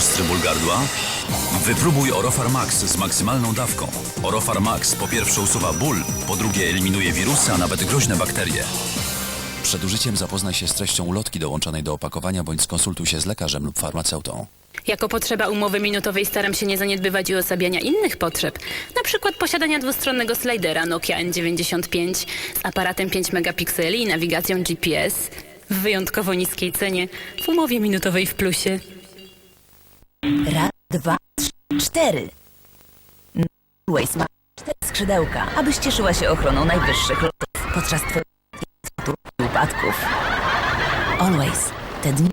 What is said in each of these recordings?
Ostry ból gardła? Wypróbuj Orofar Max z maksymalną dawką. Orofar Max po pierwsze usuwa ból, po drugie eliminuje wirusy, a nawet groźne bakterie. Przed użyciem zapoznaj się z treścią ulotki dołączonej do opakowania bądź skonsultuj się z lekarzem lub farmaceutą. Jako potrzeba umowy minutowej staram się nie zaniedbywać i osabiania innych potrzeb. Na przykład posiadania dwustronnego slajdera Nokia N95 z aparatem 5 megapikseli i nawigacją GPS w wyjątkowo niskiej cenie w umowie minutowej w plusie. Raz, dwa, trzy, cztery. Always ma cztery skrzydełka, abyś cieszyła się ochroną najwyższych lotów podczas twoich upadków. Always. Te dni.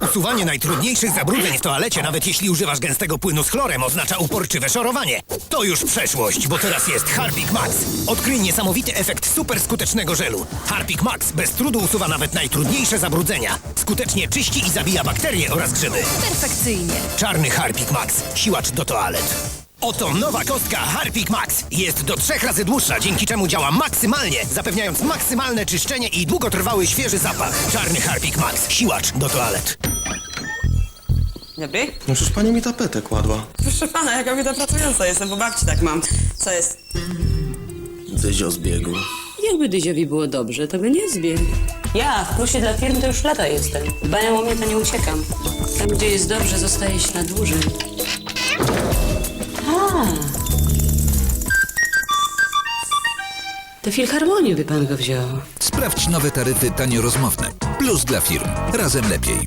Usuwanie najtrudniejszych zabrudzeń w toalecie, nawet jeśli używasz gęstego płynu z chlorem, oznacza uporczywe szorowanie. To już przeszłość, bo teraz jest Harpic Max. Odkryj niesamowity efekt super skutecznego żelu. Harpic Max bez trudu usuwa nawet najtrudniejsze zabrudzenia. Skutecznie czyści i zabija bakterie oraz grzyby. Perfekcyjnie. Czarny Harpic Max. Siłacz do toalet. Oto nowa kostka Harpic Max. Jest do trzech razy dłuższa, dzięki czemu działa maksymalnie, zapewniając maksymalne czyszczenie i długotrwały świeży zapach. Czarny Harpic Max. Siłacz do toalet. Dobry? No przecież pani mi tapetę kładła. Proszę pana, ja kobieta pracująca jestem, po babci tak mam. Co jest? Dyzio zbiegł. Jakby Dyziowi było dobrze, to by nie zbiegł. Ja w plusie dla firm to już lata jestem. Dbają o mnie, to nie uciekam. Tam, gdzie jest dobrze, zostaje się na dłużej. Do filharmonii by pan go wziął. Sprawdź nowe taryfy tanio rozmowne. Plus dla firm. Razem lepiej.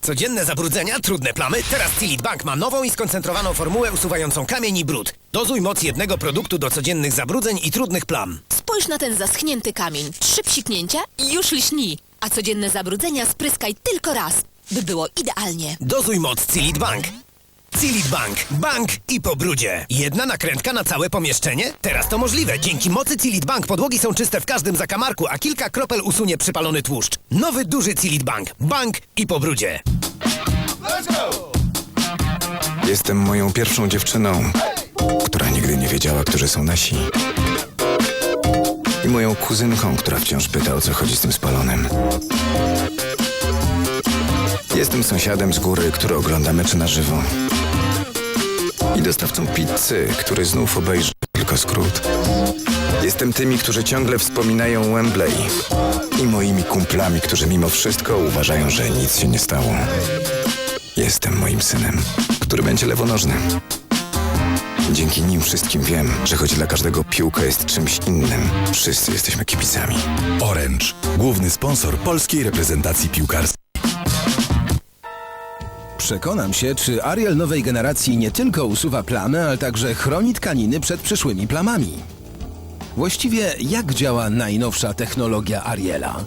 Codzienne zabrudzenia, trudne plamy. Teraz Cilit Bank ma nową i skoncentrowaną formułę usuwającą kamień i brud. Dozuj moc jednego produktu do codziennych zabrudzeń i trudnych plam. Spójrz na ten zaschnięty kamień. Trzy psiknięcia i już lśni. A codzienne zabrudzenia spryskaj tylko raz, by było idealnie. Dozuj moc Cilit Bank. Cilit Bank. Bank i po brudzie. Jedna nakrętka na całe pomieszczenie? Teraz to możliwe. Dzięki mocy Cilit Bank podłogi są czyste w każdym zakamarku, a kilka kropel usunie przypalony tłuszcz. Nowy duży Cilit Bank. Bank i po brudzie. Jestem moją pierwszą dziewczyną, która nigdy nie wiedziała, którzy są nasi. I moją kuzynką, która wciąż pyta, o co chodzi z tym spalonym. Jestem sąsiadem z góry, który ogląda mecze na żywo. I dostawcą pizzy, który znów obejrzy tylko skrót. Jestem tymi, którzy ciągle wspominają Wembley. I moimi kumplami, którzy mimo wszystko uważają, że nic się nie stało. Jestem moim synem, który będzie lewonożny. Dzięki nim wszystkim wiem, że choć dla każdego piłka jest czymś innym, wszyscy jesteśmy kibicami. Orange, główny sponsor polskiej reprezentacji piłkarskiej. Przekonam się, czy Ariel nowej generacji nie tylko usuwa plamy, ale także chroni tkaniny przed przyszłymi plamami. Właściwie jak działa najnowsza technologia Ariela?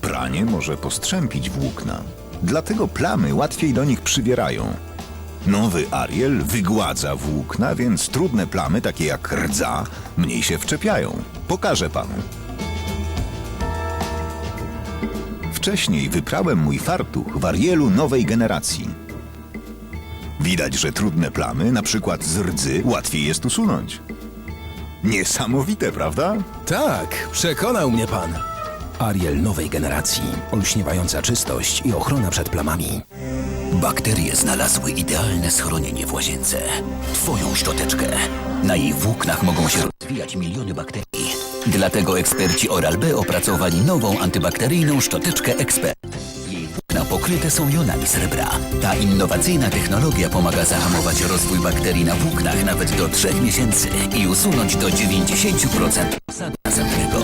Pranie może postrzępić włókna, dlatego plamy łatwiej do nich przybierają. Nowy Ariel wygładza włókna, więc trudne plamy, takie jak rdza, mniej się wczepiają. Pokażę panu. Wcześniej wyprałem mój fartuch w Arielu nowej generacji. Widać, że trudne plamy, na przykład z rdzy, łatwiej jest usunąć. Niesamowite, prawda? Tak, przekonał mnie pan. Ariel nowej generacji, olśniewająca czystość i ochrona przed plamami. Bakterie znalazły idealne schronienie w łazience. Twoją szczoteczkę. Na jej włóknach mogą się rozwijać miliony bakterii. Dlatego eksperci Oral-B opracowali nową antybakteryjną szczoteczkę Expert. Pokryte są jonami srebra. Ta innowacyjna technologia pomaga zahamować rozwój bakterii na włóknach nawet do 3 miesięcy i usunąć do 90% osadu następnego.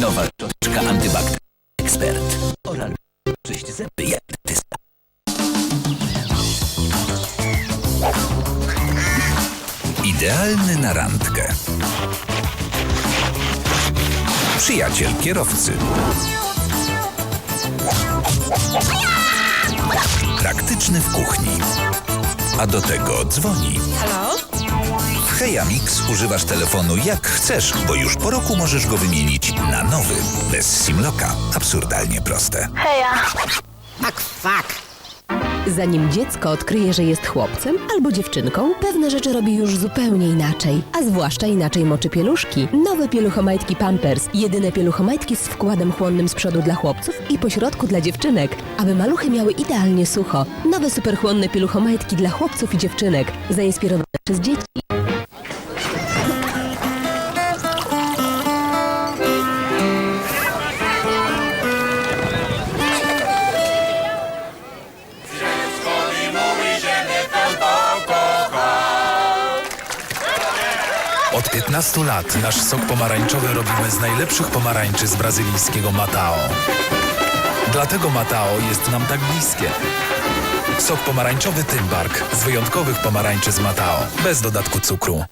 Nowa szczoteczka antybakteryjna Expert. Oral-B. Czyść zęby. Idealny na randkę. Przyjaciel kierowcy. Praktyczny w kuchni. A do tego dzwoni. Halo? W Heja Mix używasz telefonu jak chcesz, bo już po roku możesz go wymienić na nowy. Bez simloka. Absurdalnie proste. Heja. Tak, fuck. Zanim dziecko odkryje, że jest chłopcem albo dziewczynką, pewne rzeczy robi już zupełnie inaczej. A zwłaszcza inaczej moczy pieluszki. Nowe pieluchomajtki Pampers. Jedyne pieluchomajtki z wkładem chłonnym z przodu dla chłopców i po środku dla dziewczynek. Aby maluchy miały idealnie sucho. Nowe superchłonne pieluchomajtki dla chłopców i dziewczynek. Zainspirowane przez dzieci. 15 lat nasz sok pomarańczowy robimy z najlepszych pomarańczy z brazylijskiego Matao. Dlatego Matao jest nam tak bliskie. Sok pomarańczowy Tymbark z wyjątkowych pomarańczy z Matao, bez dodatku cukru.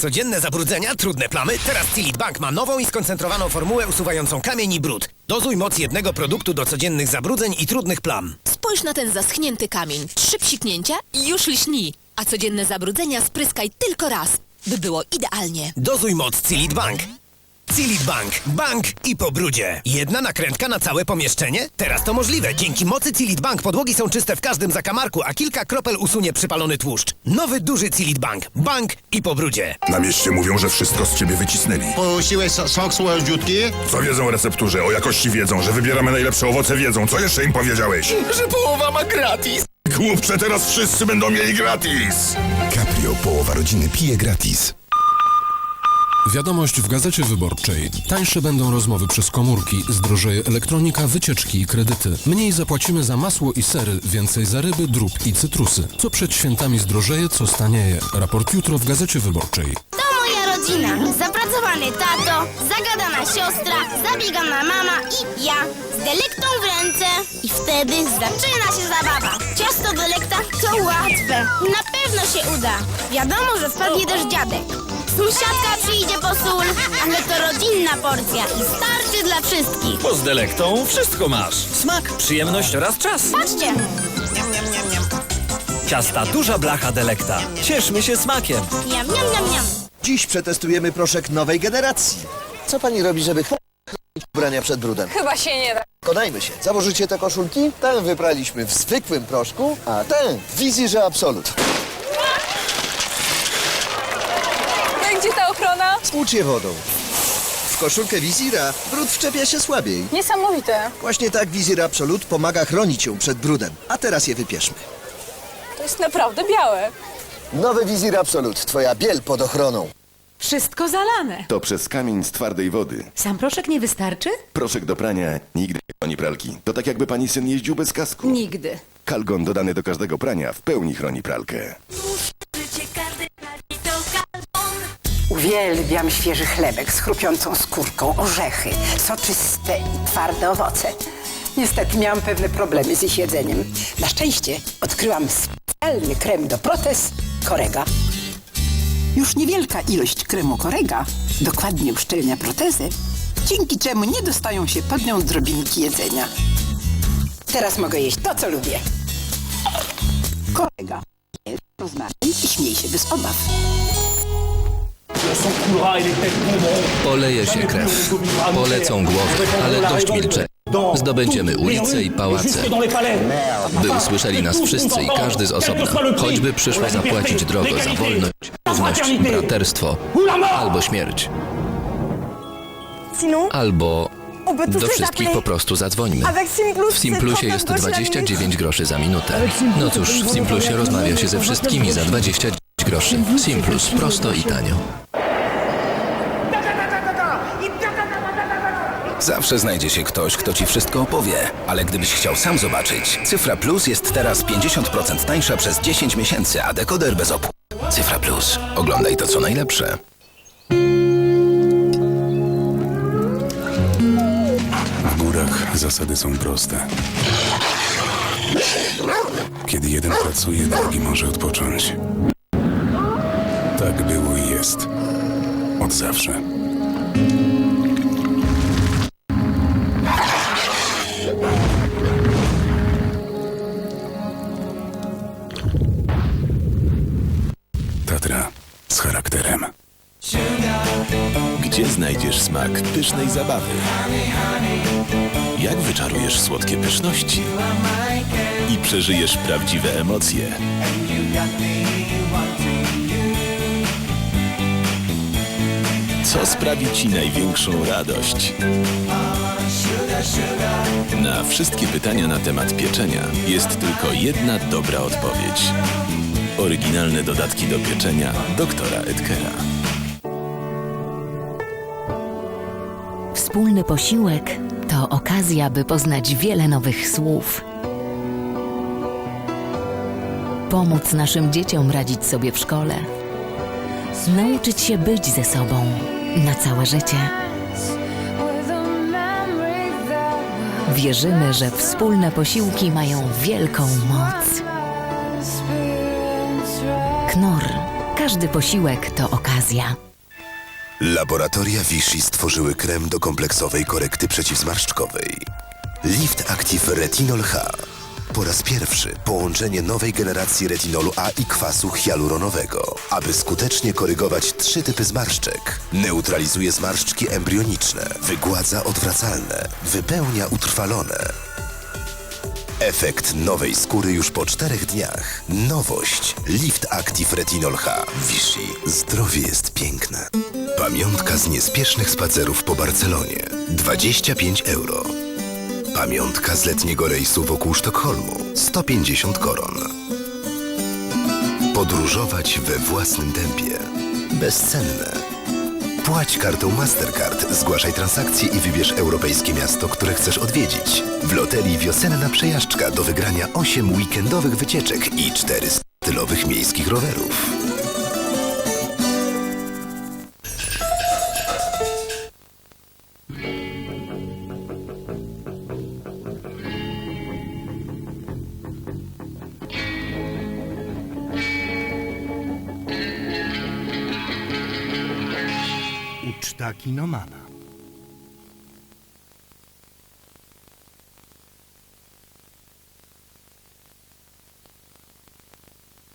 Codzienne zabrudzenia, trudne plamy. Teraz Cilit Bank ma nową i skoncentrowaną formułę usuwającą kamień i brud. Dozuj moc jednego produktu do codziennych zabrudzeń i trudnych plam. Spójrz na ten zaschnięty kamień. Trzy psiknięcia i już lśni. A codzienne zabrudzenia spryskaj tylko raz, by było idealnie. Dozuj moc Cilit Bank. Cilit Bank. Bank i po brudzie. Jedna nakrętka na całe pomieszczenie? Teraz to możliwe. Dzięki mocy Cilit Bank podłogi są czyste w każdym zakamarku, a kilka kropel usunie przypalony tłuszcz. Nowy duży Cilit Bank. Bank i po brudzie. Na mieście mówią, że wszystko z ciebie wycisnęli. Puściłeś so- sok słodziutki? Co wiedzą o recepturze, o jakości wiedzą, że wybieramy najlepsze owoce wiedzą. Co jeszcze im powiedziałeś? Że połowa ma gratis. Głupcze, teraz wszyscy będą mieli gratis. Caprio, połowa rodziny pije gratis. Wiadomość w Gazecie Wyborczej. Tańsze będą rozmowy przez komórki, zdrożeje elektronika, wycieczki i kredyty. Mniej zapłacimy za masło i sery, więcej za ryby, drób i cytrusy. Co przed świętami zdrożeje, co stanieje. Raport jutro w Gazecie Wyborczej. To moja rodzina. Zapracowany tato, zagadana siostra, zabiegana mama i ja z delektą w ręce. I wtedy zaczyna się zabawa. Ciasto delekta to łatwe. Na pewno się uda. Wiadomo, że wpadnie też dziadek. Sąsiadka przyjdzie po sól, ale to rodzinna porcja i starczy dla wszystkich. Bo z delektą wszystko masz. Smak, przyjemność oraz czas. Patrzcie, Ciasta duża blacha delekta. Cieszmy się smakiem. Niam, niam, niam, niam. Dziś przetestujemy proszek nowej generacji. Co pani robi, żeby chronić ubrania przed brudem? Chyba się nie da. Konajmy się. Założycie te koszulki? Tę wypraliśmy w zwykłym proszku, a tę w Wizirze Absolut. No i gdzie ta ochrona? Spłucz je wodą. W koszulkę Wizira brud wczepia się słabiej. Niesamowite. Właśnie tak Wizir Absolut pomaga chronić ją przed brudem. A teraz je wypieszmy. To jest naprawdę białe. Nowy Wizir Absolut. Twoja biel pod ochroną. Wszystko zalane. To przez kamień z twardej wody. Sam proszek nie wystarczy? Proszek do prania nigdy nie chroni pralki. To tak jakby pani syn jeździł bez kasku. Nigdy. Kalgon dodany do każdego prania w pełni chroni pralkę. Uwielbiam świeży chlebek z chrupiącą skórką, orzechy, soczyste i twarde owoce. Niestety miałam pewne problemy z ich jedzeniem. Na szczęście odkryłam specjalny krem do protez Korega. Już niewielka ilość kremu Korega dokładnie uszczelnia protezę, dzięki czemu nie dostają się pod nią drobinki jedzenia. Teraz mogę jeść to, co lubię. Korega. Rozmaryn i śmiej się bez obaw. Poleje się krew, polecą głowy, ale dość milczenia. Zdobędziemy ulice i pałace, by usłyszeli nas wszyscy i każdy z osobna. Choćby przyszło zapłacić drogo za wolność, równość, braterstwo albo śmierć. Albo do wszystkich po prostu zadzwońmy. W Simplusie jest 29 groszy za minutę. No cóż, w Simplusie rozmawia się ze wszystkimi za 29 groszy. Simplus, prosto i tanio. Zawsze znajdzie się ktoś, kto ci wszystko opowie, ale gdybyś chciał sam zobaczyć, Cyfra Plus jest teraz 50% tańsza przez 10 miesięcy, a dekoder bez opłat. Cyfra Plus. Oglądaj to, co najlepsze. W górach zasady są proste. Kiedy jeden pracuje, drugi może odpocząć. Tak było i jest. Od zawsze. Tatra z charakterem. Gdzie znajdziesz smak pysznej zabawy? Jak wyczarujesz słodkie pyszności? I przeżyjesz prawdziwe emocje? Co sprawi Ci największą radość? Na wszystkie pytania na temat pieczenia jest tylko jedna dobra odpowiedź. Oryginalne dodatki do pieczenia doktora Edkera. Wspólny posiłek to okazja, by poznać wiele nowych słów. Pomóc naszym dzieciom radzić sobie w szkole. Nauczyć się być ze sobą na całe życie. Wierzymy, że wspólne posiłki mają wielką moc. Knor. Każdy posiłek to okazja. Laboratoria Vichy stworzyły krem do kompleksowej korekty przeciwzmarszczkowej. Lift Active Retinol H. Po raz pierwszy połączenie nowej generacji retinolu A i kwasu hialuronowego, aby skutecznie korygować trzy typy zmarszczek. Neutralizuje zmarszczki embrioniczne, wygładza odwracalne, wypełnia utrwalone. Efekt nowej skóry już po czterech dniach. Nowość. Lift Active Retinol H. Vichy. Zdrowie jest piękne. Pamiątka z niespiesznych spacerów po Barcelonie. 25 euro. Pamiątka z letniego rejsu wokół Sztokholmu. 150 koron. Podróżować we własnym tempie. Bezcenne. Płać kartą Mastercard, zgłaszaj transakcje i wybierz europejskie miasto, które chcesz odwiedzić. W loterii wiosenna przejażdżka do wygrania 8 weekendowych wycieczek i 4 stylowych miejskich rowerów. Uczta kinomana.